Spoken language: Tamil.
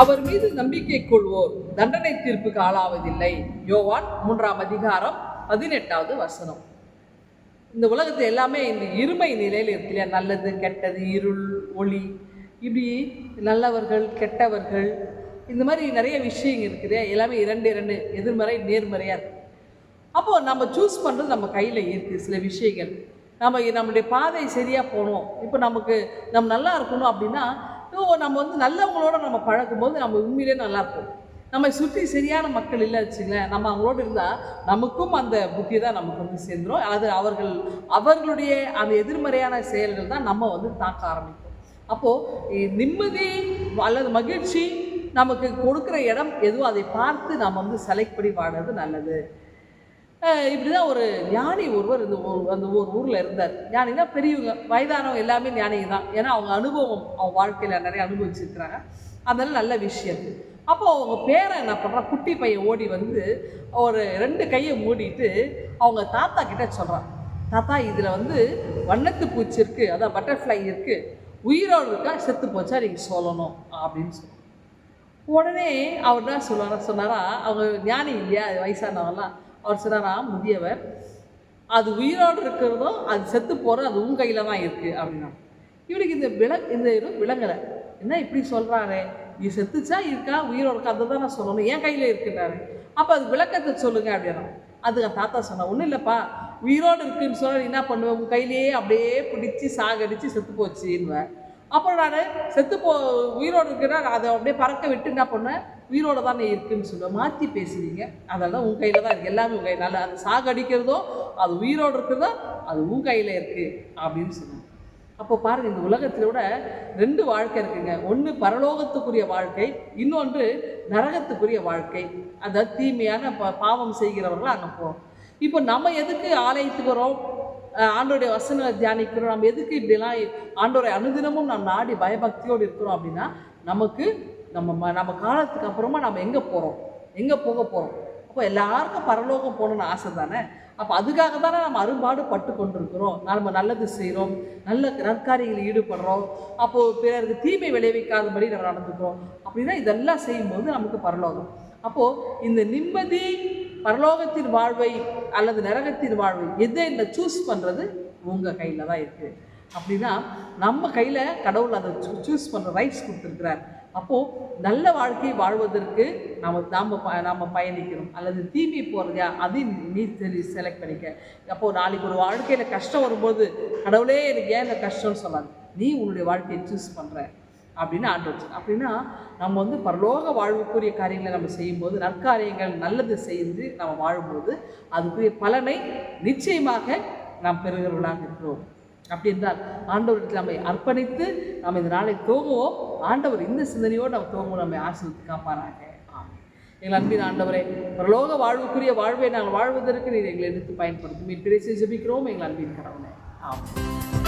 அவர் மீது நம்பிக்கை கொள்வோர் தண்டனை தீர்ப்புக்கு ஆளாவதில்லை. யோவான் மூன்றாம் அதிகாரம் பதினெட்டாவது வசனம். இந்த உலகத்தில் எல்லாமே இந்த இருமை நிலையில் இருக்கு இல்லையா? நல்லது கெட்டது இருள் ஒளி இப்படி நல்லவர்கள் கெட்டவர்கள் இந்த மாதிரி நிறைய விஷயங்கள் இருக்குது எல்லாமே இரண்டு இரண்டு எதிர்மறை நேர்மறையாக இருக்குது அப்போது நம்ம சூஸ் பண்ணுறது நம்ம கையில் இருக்குது சில விஷயங்கள். நம்ம நம்மளுடைய பாதை சரியாக போகணும் இப்போ நமக்கு நம்ம நல்லா இருக்கணும் அப்படின்னா நம்ம வந்து நல்லவங்களோட நம்ம பழகும்போது நம்ம உண்மையிலே நல்லா இருப்போம். நம்ம சுற்றி சரியான மக்கள் இல்லை வச்சுங்களேன் நம்ம அவங்களோட இருந்தால் நமக்கும் அந்த புத்தி தான் நமக்கு வந்து சேர்ந்துரும். அது அவர்கள் அவர்களுடைய அந்த எதிர்மறையான செயல்கள் தான் நம்ம வந்து தாக்க ஆரம்பிக்கும். அப்போது நிம்மதி அல்லது மகிழ்ச்சி நமக்கு கொடுக்குற இடம் எதுவும் அதை பார்த்து நாம் வந்து செலக்ட் பண்ணி வாடுறது நல்லது. இப்படி தான் ஒரு ஞானி ஒருவர் இந்த அந்த ஒரு ஊரில் இருந்தார். ஞானினா பெரியவங்க வயதானவங்க எல்லாமே ஞானிங்க தான் ஏன்னா அவங்க அனுபவம் அவங்க வாழ்க்கையில் நிறைய அனுபவிச்சிருக்கிறாங்க. அதெல்லாம் நல்ல விஷயம். அப்போ அவங்க பேரை என்ன பண்ணுறான் குட்டி பையன் ஓடி வந்து ஒரு ரெண்டு கையை மூடிட்டு அவங்க தாத்தா கிட்ட சொல்கிறான் தாத்தா இதில் வந்து வண்ணத்து பூச்சி இருக்குது அதான் பட்டர்ஃப்ளை இருக்குது உயிரோடு இருக்கா செத்து போச்சா நீங்கள் சொல்லணும் அப்படின்னு சொல்லி உடனே அவர் என்ன சொல்லுவாரா சொன்னாரா அவங்க ஞானி இல்லையா வயசானவங்களாம் அவர் சொன்னாரா முதியவர். அது உயிரோடு இருக்கிறதும் அது செத்து போகிற அது உன் கையில் தான் இருக்குது அப்படின்னா. இவனுக்கு இந்த வில இந்த இது விளங்கலை. என்ன இப்படி சொல்கிறாரு நீ செத்துச்சா இருக்கா? உயிரோடு இருக்கா? அதை தான் நான் சொல்லணும். என் கையில் இருக்குன்றாரு. அப்போ அது விளக்கத்தை சொல்லுங்க அப்படின்னா. அதுக்கு தாத்தா சொன்னா ஒன்றும் இல்லைப்பா. உயிரோடு இருக்குன்னு சொல்ல நீ என்ன பண்ணுவேன் உன் கையிலேயே அப்படியே பிடிச்சி சாகடிச்சு செத்து போச்சுன்னுவேன் அப்புறம் நான் செத்து போ உயிரோடு இருக்கிறா அதை அப்படியே பறக்க விட்டு என்ன பண்ணேன் உயிரோட தானே இருக்குன்னு சொல்ல மாற்றி பேசுவீங்க. அதெல்லாம் உன் கையில் தான் இருக்குது எல்லாமே உன் கையில். அது சாகடிக்கிறதோ அது உயிரோடு இருக்கிறதோ அது உன் கையில் இருக்குது அப்படின்னு சொல்லுவேன் அப்போ பாருங்க இந்த உலகத்தில் விட ரெண்டு வாழ்க்கை இருக்குங்க. ஒன்று பரலோகத்துக்குரிய வாழ்க்கை இன்னொன்று நரகத்துக்குரிய வாழ்க்கை. அந்த தீமையான ப பாவம் செய்கிறவர்கள் அங்கே போகிறோம் இப்போ நம்ம எதுக்கு ஆலயத்துக்கு வரோம்? ஆண்டோடைய வசனங்களை தியானிக்கிறோம். நம்ம எதுக்கு இப்படிலாம் ஆண்டோரை அனுதினமும் நம்ம நாடி பயபக்தியோடு இருக்கிறோம் அப்படின்னா நமக்கு நம்ம ம- நம்ம காலத்துக்கு அப்புறமா நம்ம எங்கே போகிறோம் எங்கே போக போகிறோம் அப்போ எல்லாருக்கும் பரலோகம் போகணும்னு ஆசை தானே? அப்போ அதுக்காக தானே நம்ம அரும்பாடு பட்டு கொண்டிருக்கிறோம். நம்ம நல்லது செய்கிறோம் நல்ல நற்காரியங்களில் ஈடுபடுறோம். அப்போது பிறருக்கு தீமை விளைவிக்காதபடி நம்ம நடந்துக்கிறோம். அப்படின்னா இதெல்லாம் செய்யும்போது நமக்கு பரலோகம். அப்போது இந்த நிம்மதி பரலோகத்தின் வாழ்வை அல்லது நரகத்தின் வாழ்வை எதை இந்த சூஸ் பண்ணுறது உங்கள் கையில் தான் இருக்குது அப்படின்னா நம்ம கையில் கடவுள் அதை சூஸ் பண்ணுற ரைட்ஸ் கொடுத்துருக்கிறார். அப்போது நல்ல வாழ்க்கையை வாழ்வதற்கு நாம் நாம் ப நாம் பயணிக்கணும். அல்லது தீமை போகிறதையா அதையும் நீ தெரி செலக்ட் பண்ணிக்க. அப்போது நாளைக்கு ஒரு வாழ்க்கையில் கஷ்டம் வரும்போது கடவுளே எனக்கு ஏன் இந்த கஷ்டம்னு சொல்லாது? நீ உன்னுடைய வாழ்க்கையை சூஸ் பண்ணுற அப்படின்னு ஆண்டு அப்படின்னா நம்ம வந்து பரலோக வாழ்வுக்குரிய காரியங்களை நம்ம செய்யும்போது நற்காரியங்கள் நல்லது செய்து நம்ம வாழும்போது அதுக்குரிய பலனை நிச்சயமாக நாம் பெறுகிறவர்களாக இருக்கிறோம். அப்படி என்றால் ஆண்டவருக்கு நம்மை அர்ப்பணித்து நாம் இந்த நாளை தூங்குவோம் ஆண்டவர் இந்த சிந்தனையோடு நம்ம தூங்குவோம் நம்மை ஆசிரியத்து காப்பாராங்க எங்கள் அன்பின் ஆண்டவரே பரலோக வாழ்வுக்குரிய வாழ்வை நாங்கள் வாழ்வதற்கு நீர் எங்களை எடுத்து பயன்படுத்தும். மீன் பிரேசி ஜபிக்கிறோம் எங்கள் அன்பின் கடவுளை. ஆமாம்